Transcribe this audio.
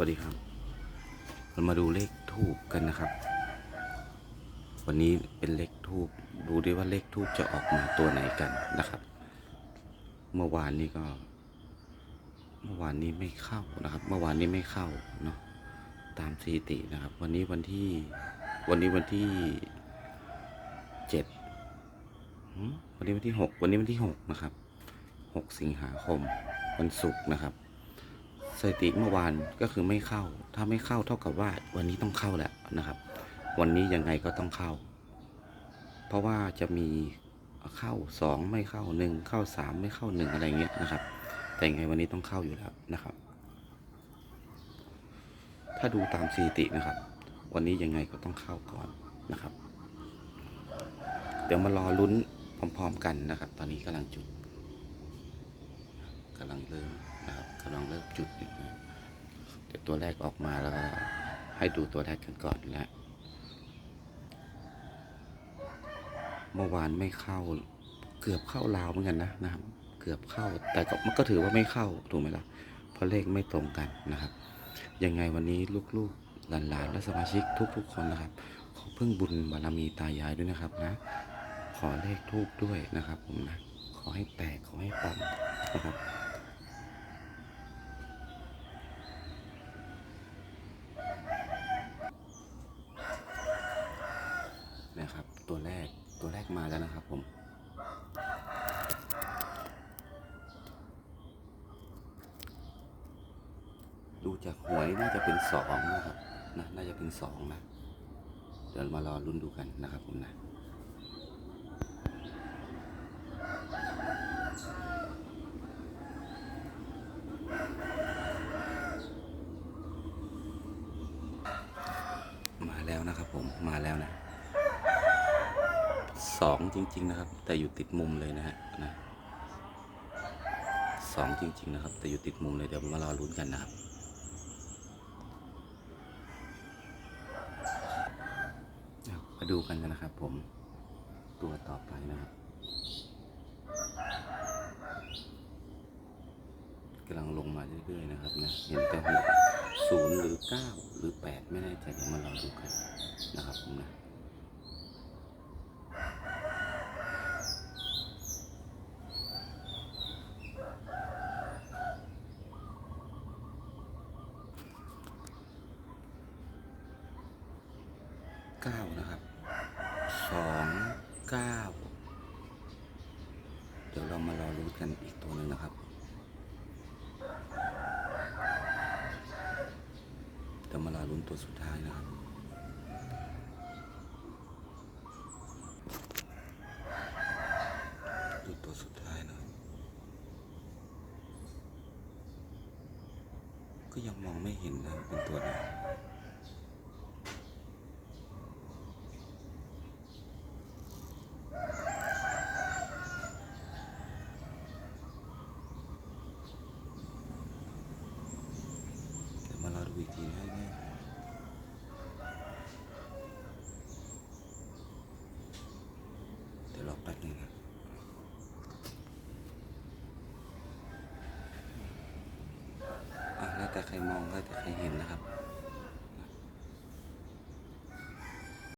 วัสดีครับ เรามาดูเลขทูบกันนะครับ วันนี้เป็นเลขทูบดูดิว่าเลขทูบจะออกมาตัวไหนกันนะครับ เมื่อวานนี้ก็ เมื่อวานนี้ไม่เข้านะครับ เมื่อวานนี้ไม่เข้าเนาะตามสถิตินะครับ วันนี้วันที่ วันนี้วันที่เจ็ดวันนี้วันที่หกวันนี้วันที่หกนะครับหกสิงหาคมวันศุกร์นะครับ สถิติเมื่อวานก็คือไม่เข้า ถ้าไม่เข้าเท่ากับว่าวันนี้ต้องเข้าแหละนะครับ วันนี้ยังไงก็ต้องเข้า เพราะว่าจะมีเข้าสองไม่เข้าหนึ่งเข้าสามไม่เข้าหนึ่งอะไรเงี้ยนะครับ แต่ยังไงวันนี้ต้องเข้าอยู่แล้วนะครับ ถ้าดูตามสถิตินะครับ วันนี้ยังไงก็ต้องเข้าก่อนนะครับ เดี๋ยวมารอลุ้นพร้อม ๆ กันนะครับ ตอนนี้กำลังจุดกำลังเริ่ม นะครับกำลังเริ่มจุดเดี๋ยวตัวแรกออกมาแล้วก็ให้ดูตัวแรกกันก่อนนะเมื่อวานไม่เข้า เกือบเข้าลาวเหมือนกันนะนะครับ เกือบเข้า แต่ก็มันก็ถือว่าไม่เข้าถูกไหมล่ะเพราะเลขไม่ตรงกันนะครับ ยังไงวันนี้ลูกๆหลานๆและสมาชิกทุกๆคนนะครับ ขอพึ่งบุญบารมีตายายด้วยนะครับนะ ขอเลขทูบด้วยนะครับผมนะ ขอให้แตกขอให้ปังนะครับ นะครับ ตัวแรกตัวแรกมาแล้วนะครับผมดูจากหวยน่าจะเป็นสองนะครับนะน่าจะเป็นสองนะเดี๋ยวมารอลุ้นดูกันนะครับผมนะมาแล้วนะครับผมมาแล้วนะ สองจริง ๆ นะครับ แต่อยู่ติดมุมเลยนะฮะนะสองจริง ๆ นะครับ แต่อยู่ติดมุมเลยเดี๋ยวมารอลุ้นกันนะครับมาดูกันนะครับ ผมตัวต่อไปนะครับกำลังลงมาเรื่อยๆนะครับนะเห็นแต่หกศูนย์หรือเก้าหรือแปดไม่แน่ใจเดี๋ยวมารอดูกันนะครับผมนะ เก้านะครับสองเก้าเดี๋ยวเรามารอรู้นกันอีกตัวหนึ่งนะครับ เดี๋ยวมารอลุ้นตัวสุดท้ายนะครับดูตัวสุดท้ายนะครับก็ยังมองไม่เห็นนะเป็นตัวไหนเดี๋ยวมารอดูอีกทีนะเนี่ยเดี๋ยวรอ แป๊บนึงนะอะแล้วแต่ใครมองแล้วแต่ใครเห็นนะครับ